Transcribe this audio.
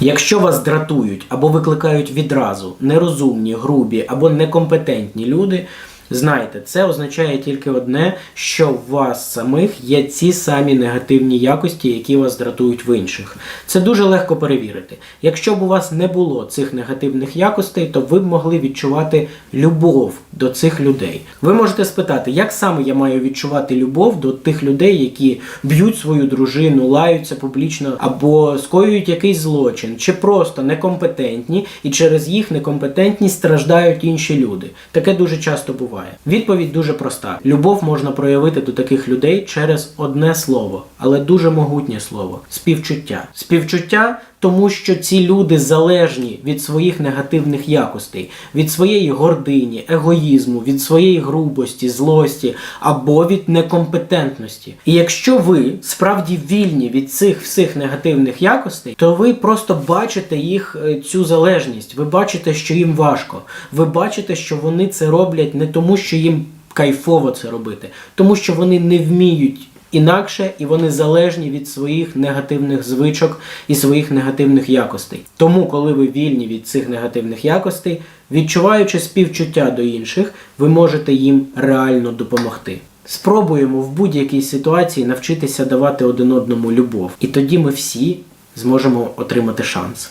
Якщо вас дратують або викликають відразу нерозумні, грубі або некомпетентні люди, знайте, це означає тільки одне, що в вас самих є ці самі негативні якості, які вас дратують в інших. Це дуже легко перевірити. Якщо б у вас не було цих негативних якостей, то ви б могли відчувати любов до цих людей. Ви можете спитати, як саме я маю відчувати любов до тих людей, які б'ють свою дружину, лаються публічно або скоюють якийсь злочин, чи просто некомпетентні, і через їх некомпетентність страждають інші люди. Таке дуже часто буває. Відповідь дуже проста: любов можна проявити до таких людей через одне слово, але дуже могутнє слово співчуття. Співчуття. Тому що ці люди залежні від своїх негативних якостей, від своєї гордині, егоїзму, від своєї грубості, злості або від некомпетентності. І якщо ви справді вільні від цих всіх негативних якостей, то ви просто бачите їх е, цю залежність. Ви бачите, що їм важко. Ви бачите, що вони це роблять не тому, що їм кайфово це робити, тому що вони не вміють інакше і вони залежні від своїх негативних звичок і своїх негативних якостей. Тому, коли ви вільні від цих негативних якостей, відчуваючи співчуття до інших, ви можете їм реально допомогти. Спробуємо в будь-якій ситуації навчитися давати один одному любов, і тоді ми всі зможемо отримати шанс.